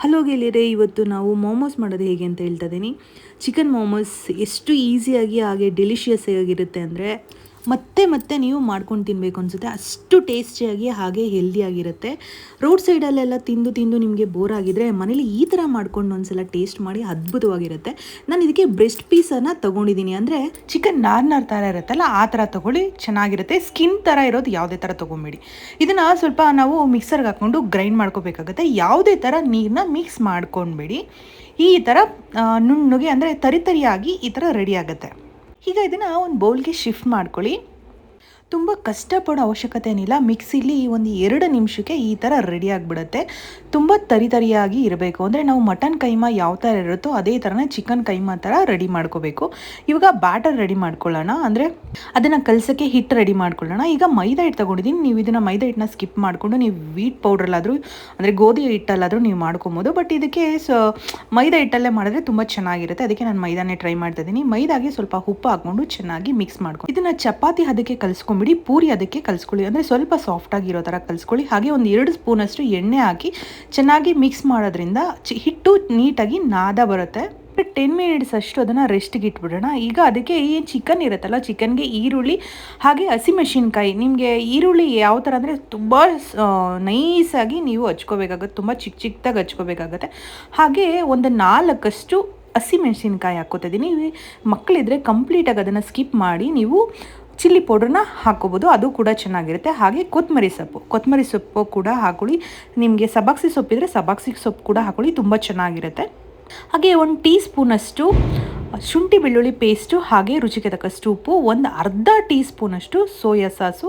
Hello ಗೆಳೆಯರೆ, ಇವತ್ತು ನಾವು ಮೋಮೋಸ್ ಮಾಡೋದು ಹೇಗೆ ಅಂತ ಹೇಳ್ತಾ ಇದ್ದೀನಿ. ಚಿಕನ್ ಮೋಮೋಸ್ ಎಷ್ಟು ಈಸಿಯಾಗಿ ಹಾಗೆ ಡೆಲಿಷಿಯಸ್ ಆಗಿರುತ್ತೆ ಅಂದರೆ ಮತ್ತೆ ಮತ್ತೆ ನೀವು ಮಾಡ್ಕೊಂಡು ತಿನ್ನಬೇಕು ಅನಿಸುತ್ತೆ. ಅಷ್ಟು ಟೇಸ್ಟಿಯಾಗಿ, ಹಾಗೆ ಹೆಲ್ದಿಯಾಗಿರುತ್ತೆ. ರೋಡ್ ಸೈಡಲ್ಲೆಲ್ಲ ತಿಂದು ತಿಂದು ನಿಮಗೆ ಬೋರ್ ಆಗಿದ್ರೆ ಮನೇಲಿ ಈ ಥರ ಮಾಡ್ಕೊಂಡು ಒಂದ್ಸಲ ಟೇಸ್ಟ್ ಮಾಡಿ ಅದ್ಭುತವಾಗಿರುತ್ತೆ. ನಾನು ಇದಕ್ಕೆ ಬ್ರೆಸ್ಟ್ ಪೀಸನ್ನು ತೊಗೊಂಡಿದ್ದೀನಿ ಅಂದರೆ ಚಿಕನ್ ನಾರ್ನಾರ್ ನಾರ್ ಥರ ಇರುತ್ತಲ್ಲ, ಆ ಥರ ತೊಗೊಳ್ಳಿ, ಚೆನ್ನಾಗಿರುತ್ತೆ. ಸ್ಕಿನ್ ಥರ ಇರೋದು ಯಾವುದೇ ಥರ ತೊಗೊಂಬೇಡಿ. ಇದನ್ನು ಸ್ವಲ್ಪ ನಾವು ಮಿಕ್ಸರ್ಗೆ ಹಾಕ್ಕೊಂಡು ಗ್ರೈಂಡ್ ಮಾಡ್ಕೋಬೇಕಾಗುತ್ತೆ. ಯಾವುದೇ ಥರ ನೀರನ್ನ ಮಿಕ್ಸ್ ಮಾಡ್ಕೊಂಡ್ಬೇಡಿ. ಈ ಥರ ನುಣ್ಣಗೆ ಅಂದರೆ ತರಿತರಿಯಾಗಿ ಈ ಥರ ರೆಡಿ ಆಗುತ್ತೆ. ಈಗ ಇದನ್ನು ಒಂದು ಬೌಲ್ಗೆ ಶಿಫ್ಟ್ ಮಾಡ್ಕೊಳ್ಳಿ. ತುಂಬ ಕಷ್ಟಪಡೋ ಅವಶ್ಯಕತೆ ಏನಿಲ್ಲ. ಮಿಕ್ಸಿಲಿ ಒಂದು ಎರಡು ನಿಮಿಷಕ್ಕೆ ಈ ಥರ ರೆಡಿ ಆಗಿಬಿಡುತ್ತೆ. ತುಂಬ ತರಿ ತರಿಯಾಗಿ ಇರಬೇಕು. ಅಂದರೆ ನಾವು ಮಟನ್ ಕೈಮಾ ಯಾವ ಥರ ಇರುತ್ತೋ ಅದೇ ಥರನೇ ಚಿಕನ್ ಕೈಮಾ ಥರ ರೆಡಿ ಮಾಡ್ಕೋಬೇಕು. ಇವಾಗ ಬ್ಯಾಟರ್ ರೆಡಿ ಮಾಡ್ಕೊಳ್ಳೋಣ. ಅಂದರೆ ಅದನ್ನು ಕಲಸೋಕ್ಕೆ ಹಿಟ್ಟು ರೆಡಿ ಮಾಡ್ಕೊಳ್ಳೋಣ. ಈಗ ಮೈದಾ ಹಿಟ್ಟು ತೊಗೊಂಡಿದ್ದೀನಿ. ನೀವು ಇದನ್ನು ಮೈದಾ ಹಿಟ್ಟನ್ನ ಸ್ಕಿಪ್ ಮಾಡಿಕೊಂಡು ನೀವು ವೀಟ್ ಪೌಡ್ರಲ್ಲಾದರೂ, ಅಂದರೆ ಗೋಧಿ ಹಿಟ್ಟಲ್ಲಾದರೂ ನೀವು ಮಾಡ್ಕೊಬೋದು. ಬಟ್ ಇದಕ್ಕೆ ಸೊ ಮೈದಾ ಹಿಟ್ಟಲ್ಲೇ ಮಾಡಿದ್ರೆ ತುಂಬ ಚೆನ್ನಾಗಿರುತ್ತೆ. ಅದಕ್ಕೆ ನಾನು ಮೈದಾನೇ ಟ್ರೈ ಮಾಡ್ತಾ ಇದ್ದೀನಿ. ಮೈದಾಗೆ ಸ್ವಲ್ಪ ಉಪ್ಪು ಹಾಕ್ಕೊಂಡು ಚೆನ್ನಾಗಿ ಮಿಕ್ಸ್ ಮಾಡ್ಕೊಂಡು ಇದನ್ನು ಚಪಾತಿ ಅದಕ್ಕೆ ಕಲಿಸ್ಕೊಂಬಿಡಿ ಪೂರಿ ಅದಕ್ಕೆ ಕಲಿಸ್ಕೊಳ್ಳಿ. ಅಂದರೆ ಸ್ವಲ್ಪ ಸಾಫ್ಟ್ ಆಗಿರೋ ಥರ ಕಲಿಸ್ಕೊಳ್ಳಿ. ಹಾಗೆ ಒಂದು ಎರಡು ಸ್ಪೂನಷ್ಟು ಎಣ್ಣೆ ಹಾಕಿ ಚೆನ್ನಾಗಿ ಮಿಕ್ಸ್ ಮಾಡೋದ್ರಿಂದ ಹಿಟ್ಟು ನೀಟಾಗಿ ನಾದ ಬರುತ್ತೆ. ಟೆನ್ ಮಿನಿಟ್ಸ್ ಅಷ್ಟು ಅದನ್ನು ರೆಸ್ಟ್ಗೆ ಇಟ್ಬಿಡೋಣ. ಈಗ ಅದಕ್ಕೆ ಏನು ಚಿಕನ್ ಇರುತ್ತಲ್ಲ ಚಿಕನ್ಗೆ ಈರುಳ್ಳಿ, ಹಾಗೆ ಹಸಿಮೆಣಸಿನ್ಕಾಯಿ. ನಿಮಗೆ ಈರುಳ್ಳಿ ಯಾವ ಥರ ಅಂದರೆ ತುಂಬ ನೈಸಾಗಿ ನೀವು ಹಚ್ಕೋಬೇಕಾಗುತ್ತೆ. ತುಂಬ ಚಿಕ್ಕ ಚಿಕ್ಕದಾಗಿ ಹಚ್ಕೋಬೇಕಾಗತ್ತೆ. ಹಾಗೆ ಒಂದು ನಾಲ್ಕಷ್ಟು ಹಸಿಮೆಣಸಿನ್ಕಾಯಿ ಹಾಕ್ಕೋತಾ ಇದ್ದೀನಿ ಮಕ್ಕಳಿದ್ರೆ ಕಂಪ್ಲೀಟಾಗಿ ಅದನ್ನು ಸ್ಕಿಪ್ ಮಾಡಿ ನೀವು ಚಿಲ್ಲಿ ಪೌಡ್ರನ್ನ ಹಾಕೋಬೋದು ಅದು ಕೂಡ ಚೆನ್ನಾಗಿರುತ್ತೆ. ಹಾಗೆ ಕೊತ್ತಂಬರಿ ಸೊಪ್ಪು. ಕೊತ್ತಂಬರಿ ಸೊಪ್ಪು ಕೂಡ ಹಾಕೊಳ್ಳಿ. ನಿಮಗೆ ಸಬಾಕ್ಸಿ ಸೊಪ್ಪಿದ್ರೆ ಸಬಾಕ್ಸಿ ಸೊಪ್ಪು ಕೂಡ ಹಾಕೊಳ್ಳಿ. ತುಂಬ ಚೆನ್ನಾಗಿರುತ್ತೆ. ಹಾಗೆ ಒಂದು ಟೀ ಸ್ಪೂನಷ್ಟು ಶುಂಠಿ ಬೆಳ್ಳುಳ್ಳಿ ಪೇಸ್ಟು, ಹಾಗೆ ರುಚಿಗೆ ತಕ್ಕಷ್ಟು ಉಪ್ಪು, ಒಂದು ಅರ್ಧ ಟೀ ಸ್ಪೂನಷ್ಟು ಸೋಯಾ ಸಾಸು,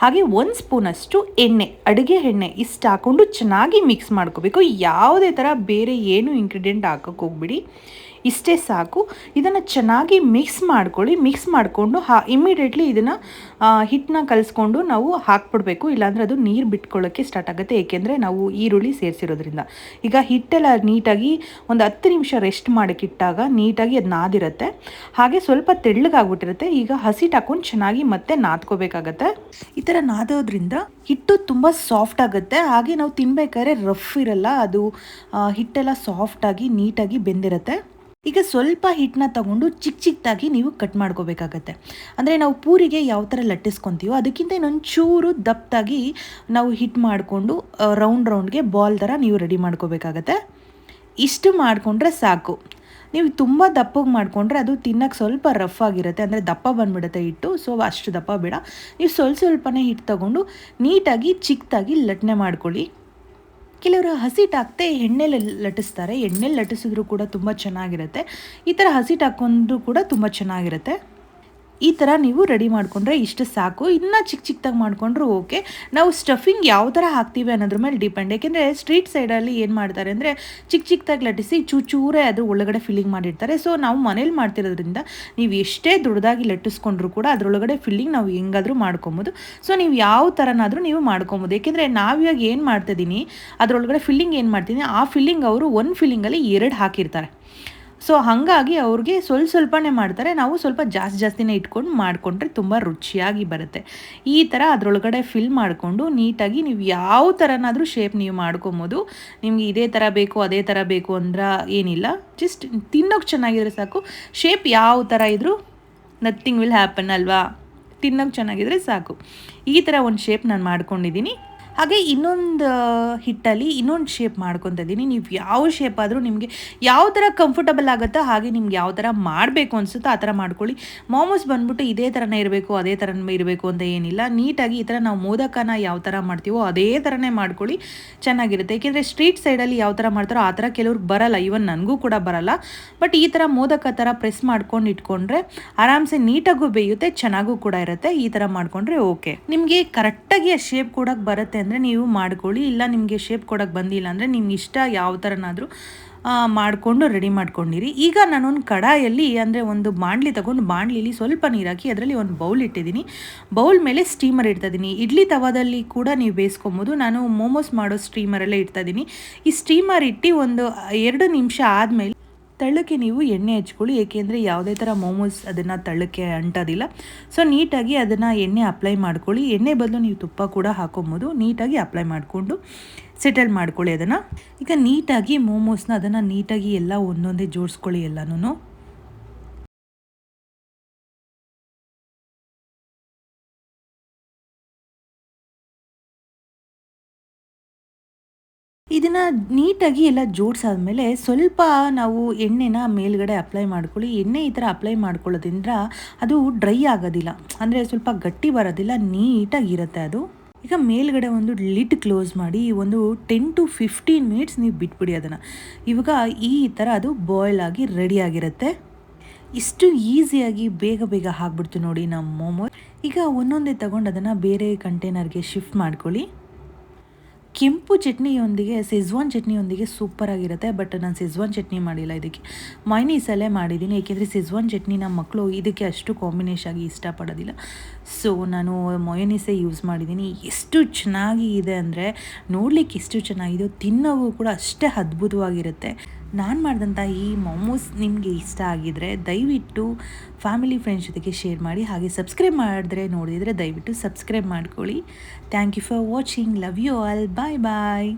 ಹಾಗೆ ಒಂದು ಸ್ಪೂನಷ್ಟು ಎಣ್ಣೆ, ಅಡುಗೆ ಎಣ್ಣೆ ಇಷ್ಟು ಹಾಕ್ಕೊಂಡು ಚೆನ್ನಾಗಿ ಮಿಕ್ಸ್ ಮಾಡ್ಕೋಬೇಕು. ಯಾವುದೇ ಥರ ಬೇರೆ ಏನು ಇಂಗ್ರೀಡಿಯೆಂಟ್ ಹಾಕೋಕ್ಕೆ ಹೋಗ್ಬಿಡಿ. ಇಷ್ಟೇ ಸಾಕು. ಇದನ್ನು ಚೆನ್ನಾಗಿ ಮಿಕ್ಸ್ ಮಾಡ್ಕೊಳ್ಳಿ. ಮಿಕ್ಸ್ ಮಾಡಿಕೊಂಡು ಹಾ ಇಮ್ಮಿಡಿಯೇಟ್ಲಿ ಇದನ್ನು ಹಿಟ್ಟನ್ನ ಕಲಿಸ್ಕೊಂಡು ನಾವು ಹಾಕ್ಬಿಡ್ಬೇಕು. ಇಲ್ಲಾಂದರೆ ಅದು ನೀರು ಬಿಟ್ಕೊಳ್ಳೋಕ್ಕೆ ಸ್ಟಾರ್ಟ್ ಆಗುತ್ತೆ. ಏಕೆಂದರೆ ನಾವು ಈರುಳ್ಳಿ ಸೇರಿಸಿರೋದ್ರಿಂದ. ಈಗ ಹಿಟ್ಟೆಲ್ಲ ನೀಟಾಗಿ ಒಂದು ಹತ್ತು ನಿಮಿಷ ರೆಸ್ಟ್ ಮಾಡೋಕ್ಕಿಟ್ಟಾಗ ನೀಟಾಗಿ ಅದು ನಾದಿರುತ್ತೆ. ಹಾಗೆ ಸ್ವಲ್ಪ ತೆಳ್ಳಗಾಗ್ಬಿಟ್ಟಿರುತ್ತೆ. ಈಗ ಹಸಿಟ್ಟು ಹಾಕೊಂಡು ಚೆನ್ನಾಗಿ ಮತ್ತೆ ನಾದ್ಕೋಬೇಕಾಗತ್ತೆ. ಈ ಥರ ನಾದೋದ್ರಿಂದ ಹಿಟ್ಟು ತುಂಬ ಸಾಫ್ಟ್ ಆಗುತ್ತೆ. ಹಾಗೆ ನಾವು ತಿನ್ಬೇಕಾದ್ರೆ ರಫ್ ಇರಲ್ಲ. ಅದು ಹಿಟ್ಟೆಲ್ಲ ಸಾಫ್ಟಾಗಿ ನೀಟಾಗಿ ಬೆಂದಿರುತ್ತೆ. ಈಗ ಸ್ವಲ್ಪ ಹಿಟ್ಟನ್ನ ತಗೊಂಡು ಚಿಕ್ಕ ಚಿಕ್ಕದಾಗಿ ನೀವು ಕಟ್ ಮಾಡ್ಕೋಬೇಕಾಗತ್ತೆ. ಅಂದರೆ ನಾವು ಪೂರಿಗೆ ಯಾವ ಥರ ಲಟ್ಟಿಸ್ಕೊತೀವೋ ಅದಕ್ಕಿಂತ ಇನ್ನೊಂದು ಚೂರು ದಪ್ಪದಾಗಿ ನಾವು ಹಿಟ್ ಮಾಡಿಕೊಂಡು ರೌಂಡ್ ರೌಂಡ್ಗೆ ಬಾಲ್ ಥರ ನೀವು ರೆಡಿ ಮಾಡ್ಕೋಬೇಕಾಗತ್ತೆ. ಇಷ್ಟು ಮಾಡಿಕೊಂಡ್ರೆ ಸಾಕು. ನೀವು ತುಂಬ ದಪ್ಪಗೆ ಮಾಡಿಕೊಂಡ್ರೆ ಅದು ತಿನ್ನೋಕ್ಕೆ ಸ್ವಲ್ಪ ರಫ್ ಆಗಿರುತ್ತೆ. ಅಂದರೆ ದಪ್ಪ ಬಂದ್ಬಿಡುತ್ತೆ ಹಿಟ್ಟು ಸೊ ಅಷ್ಟು ದಪ್ಪ ಬೇಡ. ನೀವು ಸ್ವಲ್ಪ ಸ್ವಲ್ಪನೇ ಹಿಟ್ಟು ತಗೊಂಡು ನೀಟಾಗಿ ಚಿಕ್ಕದಾಗಿ ಲಟ್ನೆ ಮಾಡ್ಕೊಳ್ಳಿ. ಕೆಲವರು ಹಸಿಟ್ಟು ಹಾಕ್ತೆ ಎಣ್ಣೆಲಿ ಲಟ್ಟಿಸ್ತಾರೆ. ಎಣ್ಣೆಲಿ ಲಟ್ಟಿಸಿದ್ರು ಕೂಡ ತುಂಬ ಚೆನ್ನಾಗಿರುತ್ತೆ. ಈ ಥರ ಹಸಿಟ್ಟು ಹಾಕ್ಕೊಂಡ್ರು ಕೂಡ ತುಂಬ ಚೆನ್ನಾಗಿರುತ್ತೆ. ಈ ಥರ ನೀವು ರೆಡಿ ಮಾಡಿಕೊಂಡ್ರೆ ಇಷ್ಟು ಸಾಕು. ಇನ್ನೂ ಚಿಕ್ಕ ಚಿಕ್ಕದಾಗಿ ಮಾಡಿಕೊಂಡ್ರು ಓಕೆ ನಾವು ಸ್ಟಫಿಂಗ್ ಯಾವ ಥರ ಹಾಕ್ತೀವಿ ಅನ್ನೋದ್ರ ಮೇಲೆ ಡಿಪೆಂಡ್ ಯಾಕೆಂದರೆ ಸ್ಟ್ರೀಟ್ ಸೈಡಲ್ಲಿ ಏನು ಮಾಡ್ತಾರೆ ಅಂದರೆ ಚಿಕ್ಕ ಚಿಕ್ಕದಾಗಿ ಲಟ್ಟಿಸಿ ಚೂಚೂರೇ ಅದ್ರ ಒಳಗಡೆ ಫಿಲ್ಲಿಂಗ್ ಮಾಡಿರ್ತಾರೆ. ಸೊ ನಾವು ಮನೇಲಿ ಮಾಡ್ತಿರೋದ್ರಿಂದ ನೀವು ಎಷ್ಟೇ ದೊಡ್ಡದಾಗಿ ಲಟ್ಟಿಸ್ಕೊಂಡ್ರು ಕೂಡ ಅದರೊಳಗಡೆ ಫಿಲ್ಲಿಂಗ್ ನಾವು ಹೆಂಗಾದರೂ ಮಾಡ್ಕೊಬೋದು. ಸೊ ನೀವು ಯಾವ ಥರನಾದರೂ ನೀವು ಮಾಡ್ಕೊಬೋದು. ಏಕೆಂದರೆ ನಾವಿವಾಗ ಏನು ಮಾಡ್ತಿದ್ದೀನಿ ಅದರೊಳಗಡೆ ಫಿಲ್ಲಿಂಗ್ ಏನು ಮಾಡ್ತೀನಿ, ಆ ಫಿಲ್ಲಿಂಗ್ ಅವರು ಒಂದು ಫಿಲ್ಲಿಂಗಲ್ಲಿ ಎರಡು ಹಾಕಿರ್ತಾರೆ. ಸೊ ಹಾಗಾಗಿ ಅವ್ರಿಗೆ ಸ್ವಲ್ಪ ಸ್ವಲ್ಪನೇ ಮಾಡ್ತಾರೆ. ನಾವು ಸ್ವಲ್ಪ ಜಾಸ್ತಿ ಜಾಸ್ತಿನೇ ಇಟ್ಕೊಂಡು ಮಾಡಿಕೊಂಡ್ರೆ ತುಂಬ ರುಚಿಯಾಗಿ ಬರುತ್ತೆ. ಈ ಥರ ಅದರೊಳಗಡೆ ಫಿಲ್ ಮಾಡಿಕೊಂಡು ನೀಟಾಗಿ ನೀವು ಯಾವ ಥರನಾದರೂ ಶೇಪ್ ನೀವು ಮಾಡ್ಕೊಬೋದು. ನಿಮಗೆ ಇದೇ ಥರ ಬೇಕು, ಅದೇ ಥರ ಬೇಕು ಅಂದ್ರೆ ಏನಿಲ್ಲ. ಜಸ್ಟ್ ತಿನ್ನೋಕೆ ಚೆನ್ನಾಗಿದ್ರೆ ಸಾಕು. ಶೇಪ್ ಯಾವ ಥರ ಇದ್ದರೂ ನಥಿಂಗ್ ವಿಲ್ ಹ್ಯಾಪನ್ ಅಲ್ವಾ? ತಿನ್ನೋಕೆ ಚೆನ್ನಾಗಿದ್ರೆ ಸಾಕು. ಈ ಥರ ಒಂದು ಶೇಪ್ ನಾನು ಮಾಡ್ಕೊಂಡಿದ್ದೀನಿ ಹಾಗೆ ಇನ್ನೊಂದು ಹಿಟ್ಟಲ್ಲಿ ಇನ್ನೊಂದು ಶೇಪ್ ಮಾಡ್ಕೊತ ಇದ್ದೀನಿ. ನೀವು ಯಾವ ಶೇಪ್ ಆದರೂ ನಿಮಗೆ ಯಾವ ಥರ ಕಂಫರ್ಟಬಲ್ ಆಗುತ್ತೋ ಹಾಗೆ ನಿಮ್ಗೆ ಯಾವ ಥರ ಮಾಡಬೇಕು ಅನಿಸುತ್ತೋ ಆ ಥರ ಮಾಡ್ಕೊಳ್ಳಿ. ಮೋಮೋಸ್ ಬಂದ್ಬಿಟ್ಟು ಇದೇ ಥರನೇ ಇರಬೇಕು, ಅದೇ ಥರ ಇರಬೇಕು ಅಂತ ಏನಿಲ್ಲ. ನೀಟಾಗಿ ಈ ಥರ ನಾವು ಮೋದಕನ ಯಾವ ಥರ ಮಾಡ್ತೀವೋ ಅದೇ ಥರನೇ ಮಾಡ್ಕೊಳ್ಳಿ. ಚೆನ್ನಾಗಿರುತ್ತೆ. ಏಕೆಂದರೆ ಸ್ಟ್ರೀಟ್ ಸೈಡಲ್ಲಿ ಯಾವ ಥರ ಮಾಡ್ತಾರೋ ಆ ಥರ ಕೆಲವ್ರಿಗೆ ಬರಲ್ಲ. ಇವನ್ ನನಗೂ ಕೂಡ ಬರಲ್ಲ. ಬಟ್ ಈ ಥರ ಮೋದಕ ಥರ ಪ್ರೆಸ್ ಮಾಡ್ಕೊಂಡು ಇಟ್ಕೊಂಡ್ರೆ ಆರಾಮ್ಸೆ ನೀಟಾಗೂ ಬೇಯುತ್ತೆ, ಚೆನ್ನಾಗೂ ಕೂಡ ಇರುತ್ತೆ. ಈ ಥರ ಮಾಡಿಕೊಂಡ್ರೆ ಓಕೆ ನಿಮಗೆ ಕರೆಕ್ಟಾಗಿ ಆ ಶೇಪ್ ಕೂಡ ಬರುತ್ತೆ ಅಂದರೆ ನೀವು ಮಾಡ್ಕೊಳ್ಳಿ, ಇಲ್ಲ ನಿಮಗೆ ಶೇಪ್ ಕೊಡೋಕ್ಕೆ ಬಂದಿಲ್ಲ ಅಂದರೆ ನಿಮ್ಗೆ ಇಷ್ಟ ಯಾವ ಥರನಾದರೂ ಮಾಡಿಕೊಂಡು ರೆಡಿ ಮಾಡ್ಕೊಂಡಿರಿ. ಈಗ ನಾನೊಂದು ಕಡಾಯಲ್ಲಿ ಅಂದರೆ ಒಂದು ಬಾಣಲಿ ತಗೊಂಡು ಬಾಣಲಿಲಿ ಸ್ವಲ್ಪ ನೀರು ಹಾಕಿ ಅದರಲ್ಲಿ ಒಂದು ಬೌಲ್ ಇಟ್ಟಿದ್ದೀನಿ. ಬೌಲ್ ಮೇಲೆ ಸ್ಟೀಮರ್ ಇಡ್ತಾಯಿದ್ದೀನಿ. ಇಡ್ಲಿ ತವಾದಲ್ಲಿ ಕೂಡ ನೀವು ಬೇಯಿಸ್ಕೊಬೋದು. ನಾನು ಮೋಮೋಸ್ ಮಾಡೋ ಸ್ಟೀಮರಲ್ಲೇ ಇಡ್ತಾಯಿದ್ದೀನಿ. ಈ ಸ್ಟೀಮರ್ ಇಟ್ಟು ಒಂದು ಎರಡು ನಿಮಿಷ ಆದಮೇಲೆ ತಳ್ಳಕ್ಕೆ ನೀವು ಎಣ್ಣೆ ಹಚ್ಕೊಳ್ಳಿ, ಏಕೆಂದರೆ ಯಾವುದೇ ಥರ ಮೋಮೋಸ್ ಅದನ್ನು ತಳ್ಳಕ್ಕೆ ಅಂಟೋದಿಲ್ಲ. ಸೊ ನೀಟಾಗಿ ಅದನ್ನು ಎಣ್ಣೆ ಅಪ್ಲೈ ಮಾಡ್ಕೊಳ್ಳಿ. ಎಣ್ಣೆ ಬದಲು ನೀವು ತುಪ್ಪ ಕೂಡ ಹಾಕೊಬೋದು. ನೀಟಾಗಿ ಅಪ್ಲೈ ಮಾಡಿಕೊಂಡು ಸೆಟಲ್ ಮಾಡ್ಕೊಳ್ಳಿ ಅದನ್ನು. ಈಗ ನೀಟಾಗಿ ಮೋಮೋಸ್ನ ಅದನ್ನು ನೀಟಾಗಿ ಎಲ್ಲ ಒಂದೊಂದೇ ಜೋಡಿಸ್ಕೊಳ್ಳಿ ಎಲ್ಲನೂ ಇದನ್ನು ನೀಟಾಗಿ ಎಲ್ಲ ಜೋಡಿಸಾದ್ಮೇಲೆ ಸ್ವಲ್ಪ ನಾವು ಎಣ್ಣೆನ ಮೇಲ್ಗಡೆ ಅಪ್ಲೈ ಮಾಡ್ಕೊಳ್ಳಿ. ಎಣ್ಣೆ ಈ ಥರ ಅಪ್ಲೈ ಮಾಡ್ಕೊಳ್ಳೋದ್ರಿಂದ ಅದು ಡ್ರೈ ಆಗೋದಿಲ್ಲ. ಅಂದರೆ ಸ್ವಲ್ಪ ಗಟ್ಟಿ ಬರೋದಿಲ್ಲ ನೀಟಾಗಿರುತ್ತೆ ಅದು. ಈಗ ಮೇಲ್ಗಡೆ ಒಂದು ಲಿಡ್ ಕ್ಲೋಸ್ ಮಾಡಿ ಒಂದು ಟೆನ್ ಟು ಫಿಫ್ಟೀನ್ ಮಿನಿಟ್ಸ್ ನೀವು ಬಿಟ್ಬಿಡಿ ಅದನ್ನು. ಇವಾಗ ಈ ಥರ ಅದು ಬಾಯ್ಲ್ ಆಗಿ ರೆಡಿಯಾಗಿರುತ್ತೆ ಇಷ್ಟು ಈಸಿಯಾಗಿ ಬೇಗ ಬೇಗ ಹಾಕ್ಬಿಡ್ತು ನೋಡಿ ನಮ್ಮ ಮೋಮೋ. ಈಗ ಒಂದೊಂದೇ ತಗೊಂಡು ಅದನ್ನು ಬೇರೆ ಕಂಟೈನರ್ಗೆ ಶಿಫ್ಟ್ ಮಾಡ್ಕೊಳ್ಳಿ. ಕೆಂಪು ಚಟ್ನಿಯೊಂದಿಗೆ ಸೆಜ್ವಾನ್ ಚಟ್ನಿಯೊಂದಿಗೆ ಸೂಪರಾಗಿರುತ್ತೆ ಬಟ್ ನಾನು ಸೆಜ್ವಾನ್ ಚಟ್ನಿ ಮಾಡಿಲ್ಲ ಇದಕ್ಕೆ. ಮೈನೀಸಲ್ಲೇ ಮಾಡಿದ್ದೀನಿ, ಏಕೆಂದರೆ ಸೆಜ್ವಾನ್ ಚಟ್ನಿ ನಮ್ಮ ಮಕ್ಕಳು ಇದಕ್ಕೆ ಅಷ್ಟು ಕಾಂಬಿನೇಷನ್ ಆಗಿ ಇಷ್ಟಪಡೋದಿಲ್ಲ. ಸೊ ನಾನು ಮೊಯನೀಸೇ ಯೂಸ್ ಮಾಡಿದ್ದೀನಿ. ಎಷ್ಟು ಚೆನ್ನಾಗಿ ಇದೆ ಅಂದರೆ, ನೋಡಲಿಕ್ಕೆ ಎಷ್ಟು ಚೆನ್ನಾಗಿದೆ, ತಿನ್ನೋವು ಕೂಡ ಅಷ್ಟೇ ಅದ್ಭುತವಾಗಿರುತ್ತೆ. ನಾನು ಮಾಡಿದಂಥ ಈ ಮೊಮೋಸ್ ನಿಮಗೆ ಇಷ್ಟ ಆಗಿದರೆ ದಯವಿಟ್ಟು ಫ್ಯಾಮಿಲಿ ಫ್ರೆಂಡ್ಸ್ ಜೊತೆಗೆ ಶೇರ್ ಮಾಡಿ, ಹಾಗೆ ಸಬ್ಸ್ಕ್ರೈಬ್ ಮಾಡಿದ್ರೆ ನೋಡಿದರೆ ದಯವಿಟ್ಟು ಸಬ್ಸ್ಕ್ರೈಬ್ ಮಾಡ್ಕೊಳ್ಳಿ. Thank you for watching love you all bye bye